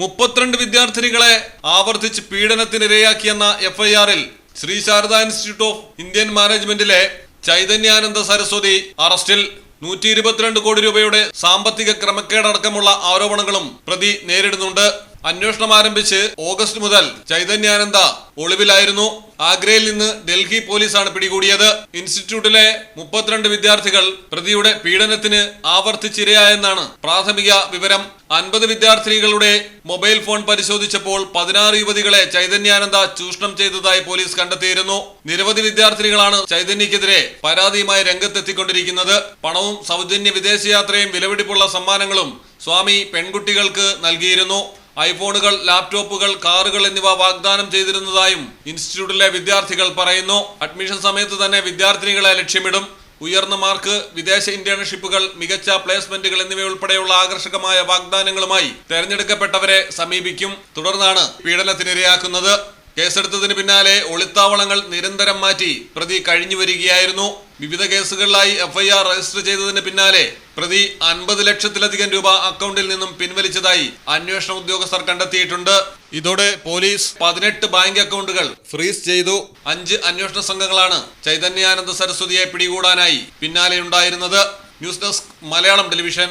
മുപ്പത്തിരണ്ട് വിദ്യാർത്ഥിനികളെ ആവർത്തിച്ച് പീഡനത്തിനിരയാക്കിയെന്ന എഫ്ഐആറിൽ Shri Sharada institute of Indian മാനേജ്മെന്റിലെ Chaitanyananda Saraswati അറസ്റ്റിൽ നൂറ്റി ഇരുപത്തിരണ്ട് കോടി രൂപയുടെ സാമ്പത്തിക ക്രമക്കേടടക്കമുള്ള ആരോപണങ്ങളും പ്രതി നേരിടുന്നുണ്ട്. അന്വേഷണം ആരംഭിച്ച് ഓഗസ്റ്റ് മുതൽ ചൈതന്യാനന്ദ ഒളിവിലായിരുന്നു. ആഗ്രയിൽ നിന്ന് ഡൽഹി പോലീസാണ് പിടികൂടിയത്. ഇൻസ്റ്റിറ്റ്യൂട്ടിലെ മുപ്പത്തിരണ്ട് വിദ്യാർത്ഥികൾ പ്രതിയുടെ പീഡനത്തിന് ആവർത്തിച്ചിരയായെന്നാണ് പ്രാഥമിക വിവരം. അൻപത് വിദ്യാർത്ഥിനികളുടെ മൊബൈൽ ഫോൺ പരിശോധിച്ചപ്പോൾ പതിനാറ് യുവതികളെ ചൈതന്യാനന്ദ ചൂഷണം ചെയ്തതായി പോലീസ് കണ്ടെത്തിയിരുന്നു. നിരവധി വിദ്യാർത്ഥിനികളാണ് ചൈതന്യക്കെതിരെ പരാതിയുമായി രംഗത്തെത്തിക്കൊണ്ടിരിക്കുന്നത്. പണവും സൗജന്യ വിദേശയാത്രയും വിലപിടിപ്പുള്ള സമ്മാനങ്ങളും സ്വാമി പെൺകുട്ടികൾക്ക് നൽകിയിരുന്നു. ഐഫോണുകൾ ലാപ്ടോപ്പുകൾ കാറുകൾ എന്നിവ വാഗ്ദാനം ചെയ്തിരുന്നതായും ഇൻസ്റ്റിറ്റ്യൂട്ടിലെ വിദ്യാർത്ഥികൾ പറയുന്നു. അഡ്മിഷൻ സമയത്ത് തന്നെ വിദ്യാർത്ഥിനികളെ ലക്ഷ്യമിടും. ഉയർന്ന മാർക്ക് വിദേശ ഇന്റേൺഷിപ്പുകൾ മികച്ച പ്ലേസ്മെന്റുകൾ എന്നിവയുൾപ്പെടെയുള്ള ആകർഷകമായ വാഗ്ദാനങ്ങളുമായി തെരഞ്ഞെടുക്കപ്പെട്ടവരെ സമീപിക്കും. തുടർന്നാണ് പീഡനത്തിനിരയാക്കുന്നത് കേസെടുത്തതിന് പിന്നാലെ ഒളിത്താവളങ്ങൾ നിരന്തരം മാറ്റി പ്രതി കഴിഞ്ഞു വരികയായിരുന്നു വിവിധ കേസുകളിലായി എഫ്ഐആർ രജിസ്റ്റർ ചെയ്തതിന് പിന്നാലെ പ്രതി അൻപത് ലക്ഷത്തിലധികം രൂപ അക്കൗണ്ടിൽ നിന്നും പിൻവലിച്ചതായി അന്വേഷണ ഉദ്യോഗസ്ഥർ കണ്ടെത്തിയിട്ടുണ്ട്. ഇതോടെ പോലീസ് പതിനെട്ട് ബാങ്ക് അക്കൗണ്ടുകൾ ഫ്രീസ് ചെയ്തു. അഞ്ച് അന്വേഷണ സംഘങ്ങളാണ് ചൈതന്യാനന്ദ സരസ്വതിയെ പിടികൂടാനായി പിന്നാലെ ഉണ്ടായിരുന്നത് ന്യൂസ് ഡെസ്ക് മലയാളം ടെലിവിഷൻ.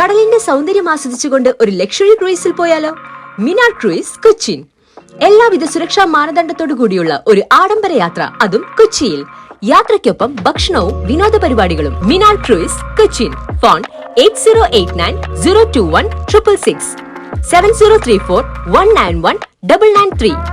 കടലിന്റെ സൗന്ദര്യം ആസ്വദിച്ചുകൊണ്ട് ഒരു ലക്ഷറി ക്രൂയിസിൽ പോയാലോ? മിനാർ ക്രൂയിസ് കൊച്ചിൻ എല്ലാവിധ സുരക്ഷാ മാനദണ്ഡത്തോടു കൂടിയുള്ള ഒരു ആഡംബര യാത്ര അതും കൊച്ചിയിൽ. യാത്രയ്ക്കൊപ്പം ഭക്ഷണവും വിനോദ പരിപാടികളും. Minal cruise Cochin. Phone eight zero eight nine zero two one triple six. Seven zero three four one nine one double nine three.